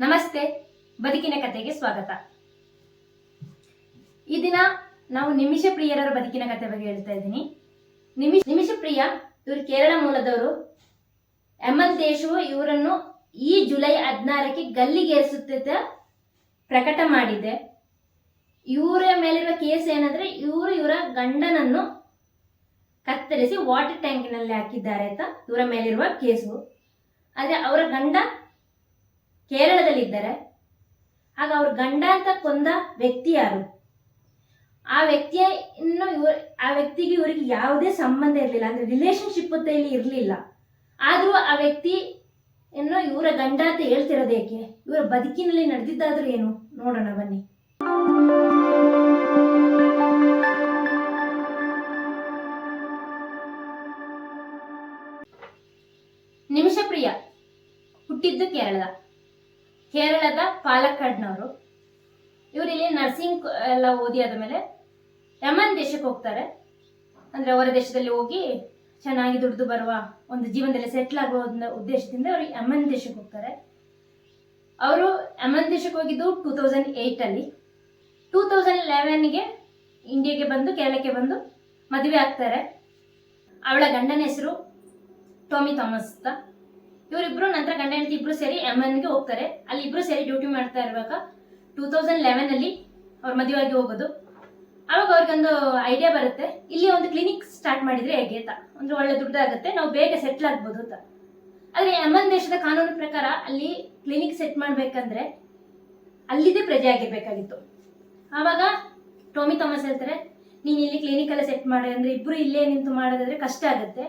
ನಮಸ್ತೆ, ಬದುಕಿನ ಕಥೆಗೆ ಸ್ವಾಗತ. ಈ ದಿನ ನಾವು ನಿಮಿಷ ಪ್ರಿಯರವರ ಬದುಕಿನ ಕಥೆ ಬಗ್ಗೆ ಹೇಳ್ತಾ ಇದ್ದೀನಿ. ನಿಮಿಷ ನಿಮಿಷ ಪ್ರಿಯ, ಇವರು ಕೇರಳ ಮೂಲದವರು. ಎಮನ್ ದೇಶವು ಇವರನ್ನು ಈ ಜುಲೈ ಹದಿನಾರಕ್ಕೆ ಗಲ್ಲಿಗೇರಿಸುತ್ತಿದ್ದ ಪ್ರಕಟ ಮಾಡಿದೆ. ಇವರ ಮೇಲಿರುವ ಕೇಸ್ ಏನಂದ್ರೆ, ಇವರು ಇವರ ಗಂಡನನ್ನು ಕತ್ತರಿಸಿ ವಾಟರ್ ಟ್ಯಾಂಕಿನಲ್ಲಿ ಹಾಕಿದ್ದಾರೆ ಅಂತ ಇವರ ಮೇಲಿರುವ ಕೇಸು. ಆದರೆ ಅವರ ಗಂಡ ಕೇರಳದಲ್ಲಿದ್ದಾರೆ? ಆಗ ಅವ್ರ ಗಂಡ ಅಂತ ಕೊಂದ ವ್ಯಕ್ತಿ ಯಾರು? ಆ ವ್ಯಕ್ತಿಯ ಇನ್ನು ಇವ್ರ, ಆ ವ್ಯಕ್ತಿಗೆ ಇವರಿಗೆ ಯಾವುದೇ ಸಂಬಂಧ ಇರಲಿಲ್ಲ. ಅಂದ್ರೆ ರಿಲೇಶನ್ಶಿಪ್ ಅಂತ ಇಲ್ಲಿ ಇರಲಿಲ್ಲ. ಆದರೂ ಆ ವ್ಯಕ್ತಿ ಇನ್ನು ಇವರ ಗಂಡ ಅಂತ ಹೇಳ್ತಿರೋದು ಏಕೆ ಇವರ ಬದುಕಿನಲ್ಲಿ ನಡೆದಿದ್ದಾದ್ರೂ ಏನು? ನೋಡೋಣ ಬನ್ನಿ. ಪಾಲಕ್ಕಾಡ್ನವರು ಇವರು ಇಲ್ಲಿ ನರ್ಸಿಂಗ್ ಎಲ್ಲ ಓದಿ ಆದಮೇಲೆ ಯಮನ್ ದೇಶಕ್ಕೆ ಹೋಗ್ತಾರೆ. ಅಂದರೆ ಅವರ ದೇಶದಲ್ಲಿ ಹೋಗಿ ಚೆನ್ನಾಗಿ ದುಡಿದು ಬರುವ ಒಂದು ಜೀವನದಲ್ಲಿ ಸೆಟ್ಲ್ ಆಗುವ ಉದ್ದೇಶದಿಂದ ಅವರು ಯಮನ್ ದೇಶಕ್ಕೆ ಹೋಗ್ತಾರೆ. ಅವರು ಯಮನ್ ದೇಶಕ್ಕೆ ಹೋಗಿದ್ದು ಟೂ ತೌಸಂಡ್ ಏಯ್ಟಲ್ಲಿ ಟೂ ತೌಸಂಡ್ ಲೆವೆನ್ಗೆ ಇಂಡಿಯಾಗೆ ಬಂದು, ಕೇರಳಕ್ಕೆ ಬಂದು ಮದುವೆ ಆಗ್ತಾರೆ. ಅವಳ ಗಂಡನ ಹೆಸರು ಟೋಮಿ ಥಾಮಸ್ ಅಂತ. ಇವರಿಬ್ರು, ನಂತರ ಗಂಡ ಹೆಂಡತಿ ಇಬ್ರು ಸೇರಿ ಎಮ್ಎನ್ಗೆ ಹೋಗ್ತಾರೆ. ಅಲ್ಲಿ ಇಬ್ರು ಸೇರಿ ಡ್ಯೂಟಿ ಮಾಡ್ತಾ ಇರುವಾಗ ಟೂ ತೌಸಂಡ್ ಲೆವೆನ್ ಅಲ್ಲಿ ಅವ್ರ ಮದುವೆಯಾಗಿ ಹೋಗೋದು. ಅವಾಗ ಅವ್ರಿಗೊಂದು ಐಡಿಯಾ ಬರುತ್ತೆ. ಇಲ್ಲಿ ಒಂದು ಕ್ಲಿನಿಕ್ ಸ್ಟಾರ್ಟ್ ಮಾಡಿದ್ರೆ ಹೇಗೆ ಅಂತ. ಅಂದ್ರೆ ಒಳ್ಳೆ ದುಡ್ಡಾಗುತ್ತೆ. ನಾವು ಬೇಗ ಸೆಟ್ಲ್ ಆಗ್ಬೋದು ಅಂತ. ಆದ್ರೆ ಯಮನ್ ದೇಶದ ಕಾನೂನು ಪ್ರಕಾರ ಅಲ್ಲಿ ಕ್ಲಿನಿಕ್ ಸೆಟ್ ಮಾಡ್ಬೇಕಂದ್ರೆ ಅಲ್ಲಿದೆ ಪ್ರಜೆ ಆಗಿರ್ಬೇಕಾಗಿತ್ತು. ಆವಾಗ ಟೋಮಿ ಥಾಮಸ್ ಹೇಳ್ತಾರೆ, ನೀನು ಇಲ್ಲಿ ಕ್ಲಿನಿಕ್ ಎಲ್ಲ ಸೆಟ್ ಮಾಡಿ. ಅಂದ್ರೆ ಇಬ್ರು ಇಲ್ಲೇ ನಿಂತು ಮಾಡೋದಾದ್ರೆ ಕಷ್ಟ ಆಗುತ್ತೆ.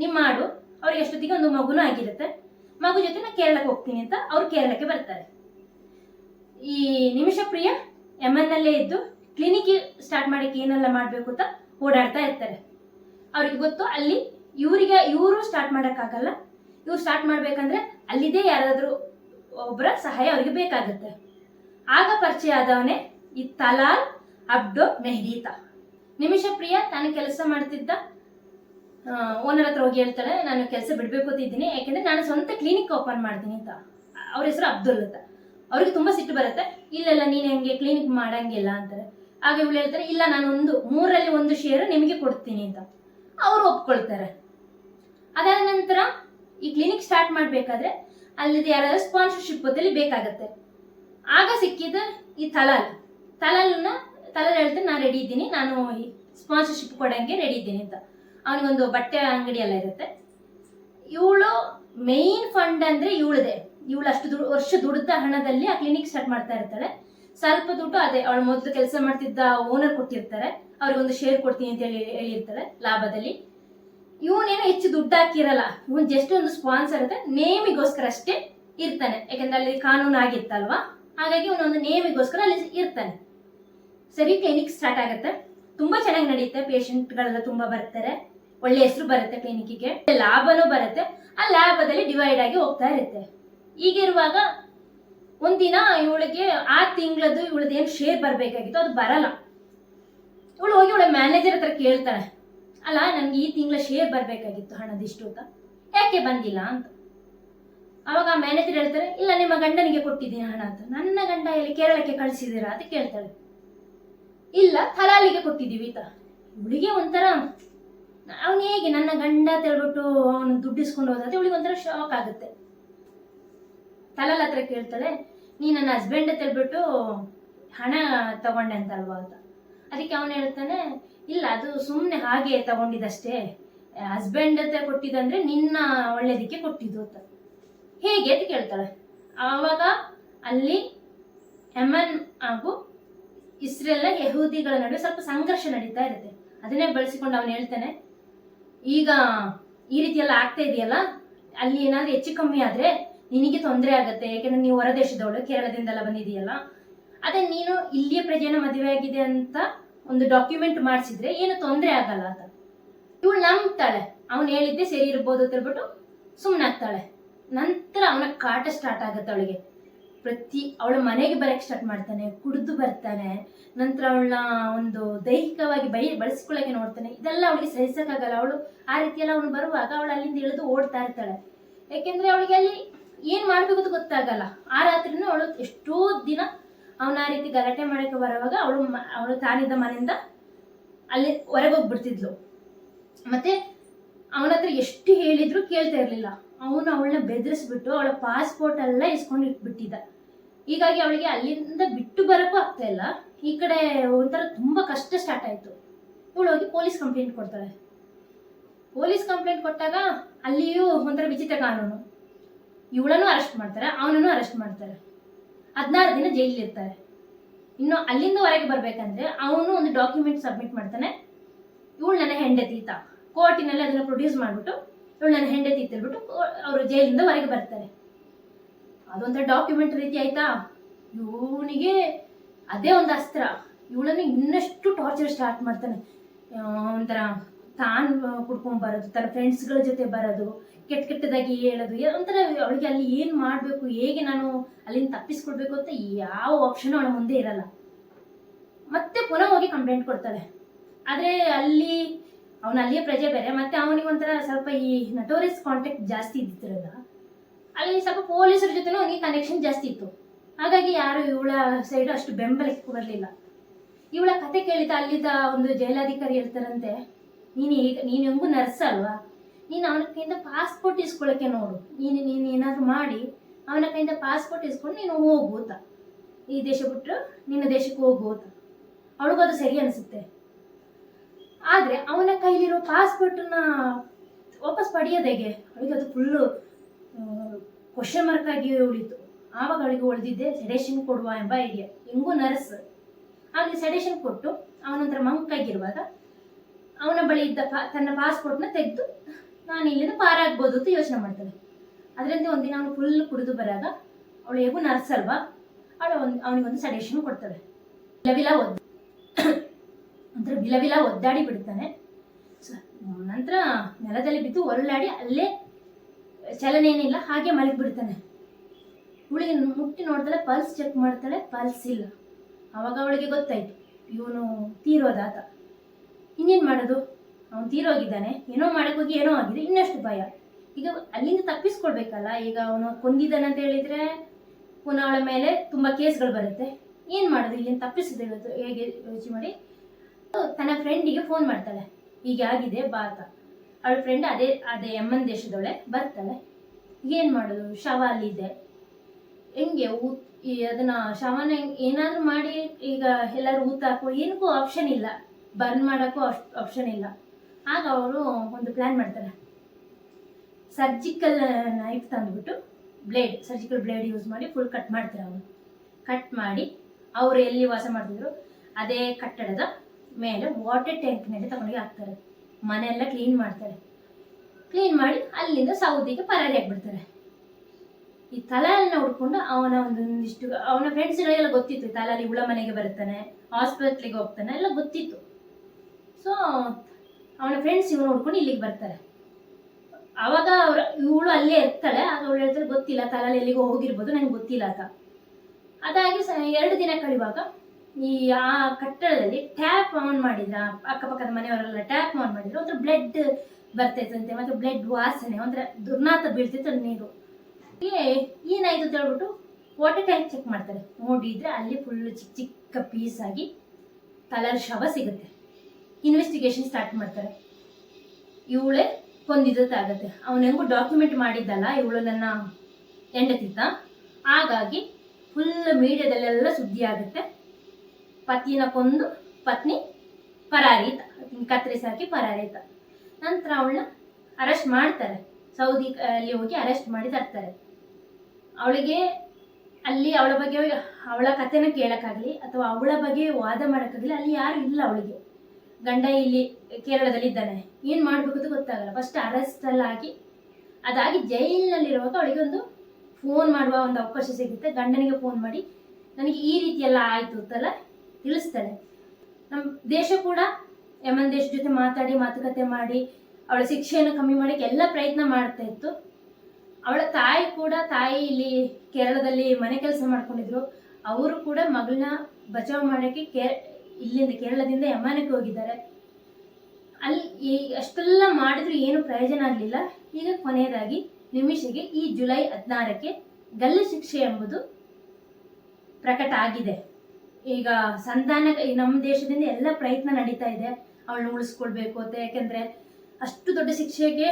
ನೀನ್ ಮಾಡು. ಅವ್ರಿಗೆ ಅಷ್ಟೊತ್ತಿಗೆ ಒಂದು ಮಗುನೂ ಆಗಿರುತ್ತೆ. ಮಗು ಜೊತೆ ನಾನು ಕೇರಳಕ್ಕೆ ಹೋಗ್ತೀನಿ ಅಂತ ಅವ್ರು ಕೇರಳಕ್ಕೆ ಬರ್ತಾರೆ. ಈ ನಿಮಿಷ ಪ್ರಿಯ ಯಮನ್ ನಲ್ಲೇ ಇದ್ದು ಕ್ಲಿನಿಕ್ ಸ್ಟಾರ್ಟ್ ಮಾಡಕ್ಕೆ ಏನೆಲ್ಲ ಮಾಡಬೇಕು ಅಂತ ಓಡಾಡ್ತಾ ಇರ್ತಾರೆ. ಅವ್ರಿಗೆ ಗೊತ್ತು, ಅಲ್ಲಿ ಇವರಿಗೆ, ಇವರು ಸ್ಟಾರ್ಟ್ ಮಾಡೋಕ್ಕಾಗಲ್ಲ. ಇವ್ರು ಸ್ಟಾರ್ಟ್ ಮಾಡ್ಬೇಕಂದ್ರೆ ಅಲ್ಲಿದೆ ಯಾರಾದರೂ ಒಬ್ಬರ ಸಹಾಯ ಅವ್ರಿಗೆ ಬೇಕಾಗುತ್ತೆ. ಆಗ ಪರಿಚಯ ಆದವನೇ ಈ ತಲಾಲ್ ಅಬ್ಡೋ ಮೆಹ್ದೀತ ನಿಮಿಷ ಪ್ರಿಯ, ತಾನು ಕೆಲಸ ಮಾಡ್ತಿದ್ದ? ಓನರ್ ಹತ್ರ ಹೋಗಿ ಹೇಳ್ತಾಳೆ, ನಾನು ಕೆಲಸ ಬಿಡಬೇಕು ಅಂತ ಇದ್ದೀನಿ, ಯಾಕೆಂದ್ರೆ ನಾನು ಸ್ವಂತ ಕ್ಲಿನಿಕ್ ಓಪನ್ ಮಾಡ್ತೀನಿ ಅಂತ. ಅವ್ರ ಹೆಸರು ಅಬ್ದುಲ್ ಅಂತ. ಅವ್ರಿಗೆ ತುಂಬಾ ಸಿಟ್ಟು ಬರುತ್ತೆ. ಇಲ್ಲೆಲ್ಲ, ನೀನು ಹೆಂಗೆ ಕ್ಲಿನಿಕ್ ಮಾಡಂಗಿಲ್ಲ ಅಂತಾರೆ. ಆಗ ಇವ್ಳು ಹೇಳ್ತಾರೆ ಇಲ್ಲ, ನಾನು ಒಂದು, ಮೂರರಲ್ಲಿ ಒಂದು ಶೇರ್ ನಿಮಗೆ ಕೊಡ್ತೀನಿ ಅಂತ. ಅವರು ಒಪ್ಕೊಳ್ತಾರೆ. ಅದಾದ ನಂತರ ಈ ಕ್ಲಿನಿಕ್ ಸ್ಟಾರ್ಟ್ ಮಾಡಬೇಕಾದ್ರೆ ಅಲ್ಲಿ ಯಾರಾದ್ರೂ ಸ್ಪಾನ್ಸರ್ಶಿಪ್ ಹೊತ್ತಲ್ಲಿ ಬೇಕಾಗತ್ತೆ. ಆಗ ಸಿಕ್ಕಿದ ಈ ತಲಾಲ್. ತಲಾಲ್ನ, ತಲಾಲ್ ಹೇಳ್ತಾರೆ ನಾನು ರೆಡಿ ಇದ್ದೀನಿ, ನಾನು ಸ್ಪಾನ್ಸರ್ಶಿಪ್ ಕೊಡೋಂಗೆ ರೆಡಿ ಇದ್ದೀನಿ ಅಂತ. ಅವನಿಗೊಂದು ಬಟ್ಟೆ ಅಂಗಡಿ ಎಲ್ಲ ಇರುತ್ತೆ. ಇವಳು ಮೇನ್ ಫಂಡ್ ಅಂದ್ರೆ ಇವಳದೆ. ಇವಳು ಅಷ್ಟು ದುಡ್ಡು ವರ್ಷ ದುಡ್ದ ಹಣದಲ್ಲಿ ಆ ಕ್ಲಿನಿಕ್ ಸ್ಟಾರ್ಟ್ ಮಾಡ್ತಾ ಇರ್ತಾಳೆ. ಸ್ವಲ್ಪ ದುಡ್ಡು ಅದೇ, ಅವಳು ಮೊದಲು ಕೆಲಸ ಮಾಡ್ತಿದ್ದ ಓನರ್ ಕೊಟ್ಟಿರ್ತಾರೆ. ಅವ್ರಿಗೊಂದು ಶೇರ್ ಕೊಡ್ತೀನಿ ಅಂತ ಹೇಳಿ ಹೇಳಿರ್ತಾಳೆ ಲಾಭದಲ್ಲಿ. ಇವನೇನು ಹೆಚ್ಚು ದುಡ್ಡು ಹಾಕಿರಲ್ಲ. ಇವನ್ ಜಸ್ಟ್ ಒಂದು ಸ್ಪಾನ್ಸರ್ ಅಂತ ನೇಮಿಗೋಸ್ಕರ ಅಷ್ಟೇ ಇರ್ತಾನೆ. ಯಾಕಂದ್ರೆ ಅಲ್ಲಿ ಕಾನೂನು ಆಗಿತ್ತಲ್ವಾ? ಹಾಗಾಗಿ ಇವನೊಂದು ನೇಮಿಗೋಸ್ಕರ ಅಲ್ಲಿ ಇರ್ತಾನೆ. ಸರಿ ಕ್ಲಿನಿಕ್ ಸ್ಟಾರ್ಟ್ ಆಗುತ್ತೆ. ತುಂಬಾ ಚೆನ್ನಾಗಿ ನಡೆಯುತ್ತೆ. ಪೇಷಂಟ್ಗಳೆಲ್ಲ ತುಂಬಾ ಬರ್ತಾರೆ. ಒಳ್ಳೆ ಹೆಸರು ಬರುತ್ತೆ ಕ್ಲಿನಿಕ್ಗೆ ಲಾಭನೂ ಬರುತ್ತೆ. ಆ ಲಾಭದಲ್ಲಿ ಡಿವೈಡ್ ಆಗಿ ಹೋಗ್ತಾ ಇರುತ್ತೆ. ಈಗಿರುವಾಗ ಒಂದಿನ ಇವಳಿಗೆ ಆ ತಿಂಗಳದ್ದು ಇವಳದ್ದು ಏನು ಶೇರ್ ಬರಬೇಕಾಗಿತ್ತು, ಅದು ಬರಲ್ಲ. ಇವಳು ಹೋಗಿ ಇವಳ ಮ್ಯಾನೇಜರ್ ಹತ್ರ ಕೇಳ್ತಾಳೆ, ಅಲ್ಲ, ನನಗೆ ಈ ತಿಂಗಳ ಶೇರ್ ಬರಬೇಕಾಗಿತ್ತು ಹಣದಿಷ್ಟು ಅಂತ. ಯಾಕೆ ಬಂದಿಲ್ಲ? ಅಂತ. ಅವಾಗ ಆ ಮ್ಯಾನೇಜರ್ ಹೇಳ್ತಾರೆ, ಇಲ್ಲ, ನಿಮ್ಮ ಗಂಡನಿಗೆ ಕೊಟ್ಟಿದ್ದೀನಿ ಹಣ ಅಂತ. ನನ್ನ ಗಂಡ ಎಲ್ಲಿ ಕೇರಳಕ್ಕೆ ಕಳಿಸಿದ್ದೀರಾ? ಅಂತ ಕೇಳ್ತಾಳೆ. ಇಲ್ಲ ಥಲಾಲಿಗೆ ಕೊಟ್ಟಿದ್ದೀವಿ, ಅಂತ. ಇವಳಿಗೆ ಒಂಥರ ಅವನು ಹೇಗೆ ನನ್ನ ಗಂಡ ಅಂತ ಹೇಳ್ಬಿಟ್ಟು ಅವನು ದುಡ್ಡಿಸ್ಕೊಂಡು ಹೋದಂತ ಇವಳಿಗೆ ಒಂಥರ ಶಾಕ್ ಆಗುತ್ತೆ. ತಲಾಲ್ ಹತ್ರ ಕೇಳ್ತಾಳೆ ನೀ ನನ್ನ ಹಸ್ಬೆಂಡ್ ತೇಳ್ಬಿಟ್ಟು ಹಣ ತಗೊಂಡೆ ಅಂತಲ್ವಾ ಅಂತ. ಅದಕ್ಕೆ ಅವನು ಹೇಳ್ತಾನೆ, ಇಲ್ಲ, ಅದು ಸುಮ್ಮನೆ ಹಾಗೆ ತಗೊಂಡಿದ್ದಷ್ಟೇ ಹಸ್ಬೆಂಡ್ ಅಂತ ಕೊಟ್ಟಿದ್ದಂದ್ರೆ ನಿನ್ನ ಒಳ್ಳೇದಕ್ಕೆ ಕೊಟ್ಟಿದ್ದು ಅಂತ. ಹೇಗೆ ಅಂತ ಕೇಳ್ತಾಳೆ. ಆವಾಗ ಅಲ್ಲಿ ಯಮನ್ ಹಾಗೂ ಇಸ್ರೇಲ್ನ ಯಹೂದಿಗಳ ನಡುವೆ ಸ್ವಲ್ಪ ಸಂಘರ್ಷ ನಡೀತಾ ಇರುತ್ತೆ. ಅದನ್ನೇ ಬಳಸಿಕೊಂಡು ಅವನು ಹೇಳ್ತಾನೆ ಈಗ ಈ ರೀತಿ ಎಲ್ಲ ಆಗ್ತಾ ಇದೆಯಲ್ಲ, ಅಲ್ಲಿ ಏನಾದ್ರೂ ಹೆಚ್ಚು ಕಮ್ಮಿ ಆದ್ರೆ ನಿನಗೆ ತೊಂದರೆ ಆಗುತ್ತೆ, ಯಾಕಂದ್ರೆ ನೀವು ಹೊರದೇಶದವಳು ಕೇರಳದಿಂದೆಲ್ಲ ಬಂದಿದೆಯಲ್ಲ ಅದೇ ನೀನು ಇಲ್ಲಿಯ ಪ್ರಜೆನ ಮದುವೆ ಆಗಿದೆ ಅಂತ ಒಂದು ಡಾಕ್ಯುಮೆಂಟ್ ಮಾಡಿಸಿದ್ರೆ ಏನು ತೊಂದರೆ ಆಗಲ್ಲ ಅಂತ. ಇವಳು ನಂಬ್ತಾಳೆ, ಅವನು ಹೇಳಿದ್ದೆ ಸರಿ ಇರ್ಬೋದು ಅಂತ ಹೇಳ್ಬಿಟ್ಟು ಸುಮ್ಮನಾಗ್ತಾಳೆ ನಂತರ ಅವನ ಕಾಟ ಸ್ಟಾರ್ಟ್ ಆಗುತ್ತೆ ಅವಳಿಗೆ. ಪ್ರತಿ ಅವಳ ಮನೆಗೆ ಬರಕ್ಕೆ ಸ್ಟಾರ್ಟ್ ಮಾಡ್ತಾನೆ, ಕುಡಿದು ಬರ್ತಾನೆ, ನಂತರ ಅವಳನ್ನ ಒಂದು ದೈಹಿಕವಾಗಿ ಬೈ ಬಳಸ್ಕೊಳ್ಳೋಕೆ ನೋಡ್ತಾನೆ. ಇದೆಲ್ಲ ಅವಳಿಗೆ ಸಹಿಸೋಕ್ಕಾಗಲ್ಲ. ಅವಳು ಆ ರೀತಿಯೆಲ್ಲ ಅವನು ಬರುವಾಗ ಅವಳು ಅಲ್ಲಿಂದ ಇಳಿದು ಓಡ್ತಾ ಇರ್ತಾಳೆ. ಯಾಕೆಂದ್ರೆ ಅವಳಿಗೆ ಅಲ್ಲಿ ಏನು ಮಾಡಬೇಕು ಅಂತ ಗೊತ್ತಾಗಲ್ಲ. ಆ ರಾತ್ರಿನೂ ಅವಳು ಎಷ್ಟೋ ದಿನ ಅವನ ಆ ರೀತಿ ಗಲಾಟೆ ಮಾಡೋಕ್ಕೆ ಬರುವಾಗ ಅವಳು ಅವಳು ತಾನಿದ್ದ ಮನೆಯಿಂದ ಅಲ್ಲಿ ಹೊರಗೆ ಹೋಗ್ಬಿಡ್ತಿದ್ಲು. ಮತ್ತೆ ಅವನ ಹತ್ರ ಎಷ್ಟು ಹೇಳಿದ್ರು ಕೇಳ್ತಾ ಇರಲಿಲ್ಲ. ಅವನು ಅವಳನ್ನ ಬೆದರಿಸ್ಬಿಟ್ಟು ಅವಳ ಪಾಸ್ಪೋರ್ಟ್ ಎಲ್ಲ ಇಸ್ಕೊಂಡು ಇಟ್ಬಿಟ್ಟಿದ್ದ. ಹೀಗಾಗಿ ಅವಳಿಗೆ ಅಲ್ಲಿಂದ ಬಿಟ್ಟು ಬರೋಕ್ಕೂ ಆಗ್ತಾ ಇಲ್ಲ. ಈ ಕಡೆ ಒಂಥರ ತುಂಬ ಕಷ್ಟ ಸ್ಟಾರ್ಟ್ ಆಯಿತು. ಇವಳು ಹೋಗಿ ಪೊಲೀಸ್ ಕಂಪ್ಲೇಂಟ್ ಕೊಡ್ತಾಳೆ. ಪೊಲೀಸ್ ಕಂಪ್ಲೇಂಟ್ ಕೊಟ್ಟಾಗ ಅಲ್ಲಿಯೂ ಒಂಥರ ವಿಚಿತ್ರ ಕಾನೂನು. ಇವಳನ್ನು ಅರೆಸ್ಟ್ ಮಾಡ್ತಾರೆ, ಅವನನ್ನು ಅರೆಸ್ಟ್ ಮಾಡ್ತಾರೆ. ಹದಿನಾರು ದಿನ ಜೈಲಿರ್ತಾರೆ ಇನ್ನು ಅಲ್ಲಿಂದ ಹೊರಗೆ ಬರಬೇಕಂದ್ರೆ ಅವನು ಒಂದು ಡಾಕ್ಯುಮೆಂಟ್ ಸಬ್ಮಿಟ್ ಮಾಡ್ತಾನೆ. ಇವಳು ನನ್ನ ಹೆಂಡತಿ ತ ಕೋರ್ಟಿನಲ್ಲಿ ಅದನ್ನು ಪ್ರೊಡ್ಯೂಸ್ ಮಾಡಿಬಿಟ್ಟು ಇವಳು ನನ್ನ ಹೆಂಡತಿ ತಿಳ್ಬಿಟ್ಟು ಅವರು ಜೈಲಿಂದ ಹೊರಗೆ ಬರ್ತಾರೆ. ಅದೊಂಥರ ಡಾಕ್ಯುಮೆಂಟ್ ರೀತಿ ಆಯ್ತಾ? ಇವನಿಗೆ ಅದೇ ಒಂದು ಅಸ್ತ್ರ. ಇವಳನ್ನು ಇನ್ನಷ್ಟು ಟಾರ್ಚರ್ ಸ್ಟಾರ್ಟ್ ಮಾಡ್ತಾನೆ. ಒಂಥರ ತಾನು ಕುಡ್ಕೊಂಡ್ ಬರೋದು, ತನ್ನ ಫ್ರೆಂಡ್ಸ್ಗಳ ಜೊತೆ ಬರೋದು, ಕೆಟ್ಟ ಕೆಟ್ಟದಾಗಿ ಹೇಳೋದು ಒಂಥರ ಅವಳಿಗೆ ಅಲ್ಲಿ ಏನು ಮಾಡಬೇಕು, ಹೇಗೆ ನಾನು ಅಲ್ಲಿಂದ ತಪ್ಪಿಸ್ಕೊಡ್ಬೇಕು ಅಂತ ಯಾವ ಆಪ್ಷನ್ ಅವಳ ಮುಂದೆ ಇರಲ್ಲ. ಮತ್ತೆ ಪುನಃ ಹೋಗಿ ಕಂಪ್ಲೇಂಟ್ ಕೊಡ್ತಾಳೆ. ಆದರೆ ಅಲ್ಲಿ ಅವನ ಅಲ್ಲಿಯೇ ಪ್ರಜೆ ಬೇರೆ, ಮತ್ತೆ ಅವನಿಗೆ ಒಂಥರ ಸ್ವಲ್ಪ ಈ ನಟೋರಿಯಸ್ ಕಾಂಟ್ಯಾಕ್ಟ್ ಜಾಸ್ತಿ ಇದ್ದಿರಲ್ಲ ಅಲ್ಲಿ ಸ್ವಲ್ಪ ಪೊಲೀಸರ ಜೊತೆನೂ ಅವನಿಗೆ ಕನೆಕ್ಷನ್ ಜಾಸ್ತಿ ಇತ್ತು. ಹಾಗಾಗಿ ಯಾರು ಇವಳ ಸೈಡು ಅಷ್ಟು ಬೆಂಬಲಕ್ಕೆ ಬರಲಿಲ್ಲ ಇವಳ ಕತೆ ಕೇಳಿದ ಅಲ್ಲಿದ್ದ ಒಂದು ಜೈಲಾಧಿಕಾರಿ ಹೇಳ್ತಾರಂತೆ, ನೀನು ಈಗ, ನೀನು ಹೆಂಗೂ ನರ್ಸ್ ಅಲ್ವಾ? ನೀನು ಅವನ ಕೈಯಿಂದ ಪಾಸ್ಪೋರ್ಟ್ ಇಸ್ಕೊಳ್ಳೋಕ್ಕೆ ನೋಡು. ನೀನು ನೀನು ಏನಾದರೂ ಮಾಡಿ, ಅವನ ಕೈಯಿಂದ ಪಾಸ್ಪೋರ್ಟ್ ಇಸ್ಕೊಂಡು ನೀನು ಹೋಗ್ಬೋತ ಈ ದೇಶ ಬಿಟ್ಟರು ನಿನ್ನ ದೇಶಕ್ಕೆ ಹೋಗ್ಬೋತ ಅದು ಸರಿ ಅನಿಸುತ್ತೆ. ಆದರೆ ಅವನ ಕೈಲಿರೋ ಪಾಸ್ಪೋರ್ಟನ್ನ ವಾಪಸ್ ಪಡೆಯೋದು ಹೇಗೆ ಅವಳಿಗೆ ಅದು ಫುಲ್ಲು ಕ್ವಶನ್ ಮಾರ್ಕ್ ಆಗಿ ಉಳಿತು. ಆವಾಗ ಅವಳಿಗೆ ಉಳಿದಿದ್ದೆ ಸೆಡೇಷನ್ ಕೊಡುವ ಎಂಬ ಐಡಿಯಾ ಹೆಂಗೂ ನರ್ಸ್ ಹಾಗೆ ಸೆಡೇಷನ್ ಕೊಟ್ಟು ಅವನಂತರ ಮಂಕಾಗಿರುವಾಗ ಅವನ ಬಳಿ ಇದ್ದ ಪಾ ತನ್ನ ಪಾಸ್ಪೋರ್ಟ್ನ ತೆಗೆದು ನಾನು ಇಲ್ಲಿಂದ ಪಾರಾಗ್ಬೋದು ಅಂತ ಯೋಚನೆ ಮಾಡ್ತಾನೆ ಅದರಿಂದ ಒಂದಿನ ಅವನು ಫುಲ್ ಕುಡಿದು ಬರಾಗ ಅವಳು ಹೇಗೂ ನರ್ಸ್ ಅಲ್ವಾ? ಅವಳು ಒಂದು ಅವನಿಗೊಂದು ಸಡೇಷನ್ ಕೊಡ್ತಾಳೆ. ಲವಿಲ ಒದ್ ಒಂಥರ ವಿಲವಿಲ ಒದ್ದಾಡಿ ಬಿಡ್ತಾನೆ. ನಂತರ ನೆಲದಲ್ಲಿ ಬಿದ್ದು ಒರಳಾಡಿ ಅಲ್ಲೇ ಚಲನೆ ಏನಿಲ್ಲ ಹಾಗೆ ಮಲಗಿಬಿಡ್ತಾನೆ. ಹುಳಿಗೆ ಮುಟ್ಟಿ ನೋಡ್ತಾಳೆ ಪಲ್ಸ್ ಚೆಕ್ ಮಾಡ್ತಾಳೆ ಪಲ್ಸ್ ಇಲ್ಲ. ಅವಾಗ ಅವಳಿಗೆ ಗೊತ್ತಾಯ್ತು, ಇವನು ತೀರೋದಾತ ಇನ್ನೇನು ಮಾಡೋದು? ಅವನು ತೀರೋಗಿದ್ದಾನೆ, ಏನೋ ಮಾಡಕ್ಕೆ ಹೋಗಿ ಏನೋ ಆಗಿದೆ, ಇನ್ನಷ್ಟು ಭಯ. ಈಗ ಅಲ್ಲಿಂದ ತಪ್ಪಿಸ್ಕೊಡ್ಬೇಕಲ್ಲ, ಈಗ ಅವನು ಕೊಂದಿದ್ದಾನೆ ಅಂತ ಹೇಳಿದ್ರೆ ಪುನಃ ಅವಳ ಮೇಲೆ ತುಂಬ ಕೇಸ್ಗಳು ಬರುತ್ತೆ. ಏನು ಮಾಡೋದು, ಇಲ್ಲಿಂದ ತಪ್ಪಿಸೋದು ಹೇಗೆ ಯೋಚನೆ ಮಾಡಿ? ತನ್ನ ಫ್ರೆಂಡಿಗೆ ಫೋನ್ ಮಾಡ್ತಾಳೆ. ಈಗ ಆಗಿದೆ ಬಾತ ಅವಳ ಫ್ರೆಂಡ್ ಅದೇ ಅದೇ ಯಮ್ಮನ್ ದೇಶದವಳೆ ಬರ್ತಾಳೆ. ಏನು ಮಾಡೋದು? ಶವ ಅಲ್ಲಿದೆ. ಹೆಂಗೆ ಅದನ್ನ ಶವನ ಏನಾದರೂ ಮಾಡಿ ಈಗ ಎಲ್ಲರೂ ಊತ ಹಾಕೋ ಏನಕ್ಕೂ ಆಪ್ಷನ್ ಇಲ್ಲ. ಬರ್ನ್ ಮಾಡೋಕ್ಕೂ ಆಪ್ಷನ್ ಇಲ್ಲ. ಆಗ ಅವರು ಒಂದು ಪ್ಲ್ಯಾನ್ ಮಾಡ್ತಾರೆ. ಸರ್ಜಿಕಲ್ ನೈಫ್ ತಂದ್ಬಿಟ್ಟು ಬ್ಲೇಡ್ ಸರ್ಜಿಕಲ್ ಬ್ಲೇಡ್ ಯೂಸ್ ಮಾಡಿ ಫುಲ್ ಕಟ್ ಮಾಡ್ತಾರೆ ಅವರು. ಕಟ್ ಮಾಡಿ, ಅವರು ಎಲ್ಲಿ ವಾಸ ಮಾಡ್ತಿದ್ರು? ಅದೇ ಕಟ್ಟಡದ ಮೇಲೆ ವಾಟರ್ ಟ್ಯಾಂಕ್ ಮೇಲೆ ತಗೊಂಡೋಗಿ ಹಾಕ್ತಾರೆ. ಮನೆಯೆಲ್ಲ ಕ್ಲೀನ್ ಮಾಡ್ತಾರೆ. ಕ್ಲೀನ್ ಮಾಡಿ ಅಲ್ಲಿಂದ ಸೌದಿಗೆ ಪರಾರಿ ಆಗ್ಬಿಡ್ತಾರೆ. ಈ ತಲಾಲನ್ನ ಹುಡ್ಕೊಂಡು ಅವನ ಒಂದೊಂದಿಷ್ಟು, ಅವನ ಫ್ರೆಂಡ್ಸ್ಗಳಿಗೆಲ್ಲ ಗೊತ್ತಿತ್ತು ತಲಾಲಿ ಉಳ ಮನೆಗೆ ಬರ್ತಾನೆ ಹಾಸ್ಪಿಟ್ಲಿಗೆ ಹೋಗ್ತಾನೆ, ಎಲ್ಲ ಗೊತ್ತಿತ್ತು. ಸೊ ಅವನ ಫ್ರೆಂಡ್ಸ್ ಇವನು ಹುಡ್ಕೊಂಡು ಇಲ್ಲಿಗೆ ಬರ್ತಾರೆ. ಅವಾಗ ಅವ್ರ, ಇವಳು ಅಲ್ಲೇ ಇರ್ತಾಳೆ, ಆಗ ಅವಳು ಹೇಳ್ತಾರೆ ಗೊತ್ತಿಲ್ಲ ತಲಾಲಿ ಎಲ್ಲಿಗೆ ಹೋಗಿರ್ಬೋದು, ನಂಗೆ ಗೊತ್ತಿಲ್ಲ ಅಂತ. ಅದಾಗಿ ಎರಡು ದಿನ ಕಳೆಯುವಾಗ ಈ ಆ ಕಟ್ಟಡದಲ್ಲಿ ಟ್ಯಾಪ್ ಆನ್ ಮಾಡಿದ್ರ ಅಕ್ಕಪಕ್ಕದ ಮನೆಯವರೆಲ್ಲ ಟ್ಯಾಪ್ ಆನ್ ಮಾಡಿದ್ರು. ಒಂಥರ ಬ್ಲಡ್ ಬರ್ತೈತಂತೆ, ಮತ್ತು ಬ್ಲಡ್ ವಾಸನೆ, ಒಂಥರ ದುರ್ನಾತ ಬೀಳ್ತಿತ್ತು ನೀರು. ಏನಾಯ್ತು ಅಂತ ಹೇಳ್ಬಿಟ್ಟು ವಾಟರ್ ಟ್ಯಾಂಕ್ ಚೆಕ್ ಮಾಡ್ತಾರೆ. ನೋಡಿದ್ರೆ ಅಲ್ಲಿ ಫುಲ್ ಚಿಕ್ಕ ಚಿಕ್ಕ ಪೀಸ್ ಆಗಿ ಕಲರ್ ಶವ ಸಿಗುತ್ತೆ. ಇನ್ವೆಸ್ಟಿಗೇಷನ್ ಸ್ಟಾರ್ಟ್ ಮಾಡ್ತಾರೆ. ಇವಳೇ ಕೊಂದಿದ್ದಾಗತ್ತೆ ಅವನು ಹೆಂಗು ಡಾಕ್ಯುಮೆಂಟ್ ಮಾಡಿದ್ದಲ್ಲ, ಇವಳು ನನ್ನ ಹೆಂಡತಿದ್ದ ಹಾಗಾಗಿ ಫುಲ್ ಮೀಡಿಯಾದಲ್ಲೆಲ್ಲ ಸುದ್ದಿ ಆಗುತ್ತೆ ಪತಿನ ಕೊಂದು ಪತ್ನಿ ಪರಾರಿತ ಕತ್ತರಿಸಿ ಹಾಕಿ ಪರಾರಿತ. ನಂತರ ಅವಳನ್ನ ಅರೆಸ್ಟ್ ಮಾಡ್ತಾರೆ. ಸೌದಿ ಅಲ್ಲಿ ಹೋಗಿ ಅರೆಸ್ಟ್ ಮಾಡಿ ತರ್ತಾರೆ. ಅವಳಿಗೆ ಅಲ್ಲಿ ಅವಳ ಬಗ್ಗೆ ಅವಳ ಕಥೆನ ಕೇಳೋಕ್ಕಾಗಲಿ ಅಥವಾ ಅವಳ ಬಗ್ಗೆ ವಾದ ಮಾಡೋಕ್ಕಾಗಲಿ ಅಲ್ಲಿ ಯಾರು ಇಲ್ಲ ಅವಳಿಗೆ. ಗಂಡ ಇಲ್ಲಿ ಕೇರಳದಲ್ಲಿ ಇದ್ದಾನೆ. ಏನು ಮಾಡಬೇಕು ಅಂತ ಗೊತ್ತಾಗಲ್ಲ. ಫಸ್ಟ್ ಅರೆಸ್ಟೆಲ್ಲ ಆಗಿ ಅದಾಗಿ ಜೈಲಿನಲ್ಲಿರುವಾಗ ಅವಳಿಗೆ ಒಂದು ಫೋನ್ ಮಾಡುವ ಒಂದು ಅವಕಾಶ ಸಿಗುತ್ತೆ. ಗಂಡನಿಗೆ ಫೋನ್ ಮಾಡಿ, ನನಗೆ ಈ ರೀತಿ ಎಲ್ಲ ಆಯಿತು ಅಂತೆಲ್ಲ ತಿಳಿಸ್ತಾಳೆ ನಮ್ಮ ದೇಶ ಕೂಡ ಯಮನ್ ದೇಶ ಜೊತೆ ಮಾತಾಡಿ, ಮಾತುಕತೆ ಮಾಡಿ, ಅವಳ ಶಿಕ್ಷೆಯನ್ನು ಕಮ್ಮಿ ಮಾಡಕ್ಕೆ ಎಲ್ಲ ಪ್ರಯತ್ನ ಮಾಡ್ತಾ ಇತ್ತು. ಅವಳ ತಾಯಿ ಕೂಡ, ತಾಯಿ ಇಲ್ಲಿ ಕೇರಳದಲ್ಲಿ ಮನೆ ಕೆಲಸ ಮಾಡ್ಕೊಂಡಿದ್ರು. ಅವರು ಕೂಡ ಮಗಳನ್ನ ಬಚಾವ್ ಮಾಡೋಕ್ಕೆ ಕೇ, ಇಲ್ಲಿಂದ ಕೇರಳದಿಂದ ಯಮನಕ್ಕೆ ಹೋಗಿದ್ದಾರೆ. ಅಲ್ಲಿ ಅಷ್ಟೆಲ್ಲ ಮಾಡಿದ್ರು ಏನು ಪ್ರಯೋಜನ ಆಗಲಿಲ್ಲ. ಈಗ ಕೊನೆಯದಾಗಿ ನಿಮಿಷಗೆ ಈ ಜುಲೈ ಹದಿನಾರಕ್ಕೆ ಗಲ್ಲು ಶಿಕ್ಷೆ ಎಂಬುದು ಪ್ರಕಟ ಆಗಿದೆ. ಈಗ ಸಂತಾನ ನಮ್ಮ ದೇಶದಿಂದ ಎಲ್ಲ ಪ್ರಯತ್ನ ನಡೀತಾ ಇದೆ. ಅವಳನ್ನ ಉಳಿಸ್ಕೊಳ್ಬೇಕು ಅಂತ. ಯಾಕೆಂದ್ರೆ ಅಷ್ಟು ದೊಡ್ಡ ಶಿಕ್ಷೆಗೆ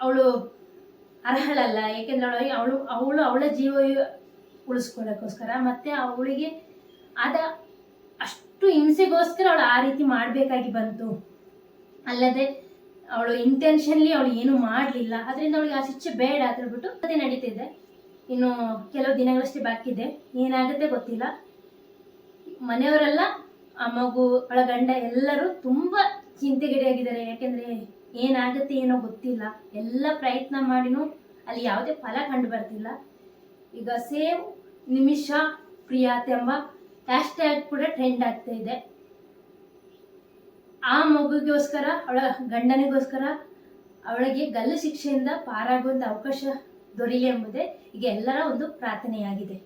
ಅವಳು ಅರ್ಹಳಲ್ಲ. ಯಾಕೆಂದ್ರೆ ಅವಳು ಅವಳು ಅವಳು ಅವಳ ಜೀವ ಉಳಿಸ್ಕೊಳ್ಳೋಕ್ಕೋಸ್ಕರ. ಮತ್ತೆ ಅವಳಿಗೆ ಆದ ಅಷ್ಟು ಹಿಂಸೆಗೋಸ್ಕರ ಅವಳು ಆ ರೀತಿ ಮಾಡಬೇಕಾಗಿ ಬಂತು. ಅಲ್ಲದೆ ಅವಳು ಇಂಟೆನ್ಷನ್ಲಿ ಅವಳು ಏನು ಮಾಡಲಿಲ್ಲ. ಅದರಿಂದ ಅವಳಿಗೆ ಆ ಶಿಕ್ಷೆ ಬೇಡ ಅಂತ ಹೇಳ್ಬಿಟ್ಟು ಅದೇ ನಡೀತಿದೆ ಇನ್ನು ಕೆಲವು ದಿನಗಳಷ್ಟೇ ಬಾಕಿ ಇದೆ ಏನಾಗುತ್ತೆ ಗೊತ್ತಿಲ್ಲ. ಮನೆಯವರೆಲ್ಲ, ಆ ಮಗು, ಅವಳ ಗಂಡ ಎಲ್ಲರೂ ತುಂಬ ಚಿಂತೆಗೀಡಾಗಿದ್ದಾರೆ ಯಾಕೆಂದ್ರೆ ಏನಾಗುತ್ತೆ ಏನೋ ಗೊತ್ತಿಲ್ಲ. ಎಲ್ಲ ಪ್ರಯತ್ನ ಮಾಡಿನೂ ಅಲ್ಲಿ ಯಾವುದೇ ಫಲ ಕಂಡು ಬರ್ತಿಲ್ಲ. ಈಗ ಸೇವ್ ನಿಮಿಷ ಪ್ರಿಯಾತ್ ಎಂಬ ಹ್ಯಾಶ್ ಟ್ಯಾಗ್ ಕೂಡ ಟ್ರೆಂಡ್ ಆಗ್ತಾ ಇದೆ. ಆ ಮಗುಗೋಸ್ಕರ, ಅವಳ ಗಂಡನಿಗೋಸ್ಕರ, ಅವಳಿಗೆ ಗಲ್ಲು ಶಿಕ್ಷೆಯಿಂದ ಪಾರಾಗುವಂತ ಅವಕಾಶ ದೊರೆಯಲಿ ಎಂಬುದೇ ಈಗ ಎಲ್ಲರ ಒಂದು ಪ್ರಾರ್ಥನೆಯಾಗಿದೆ.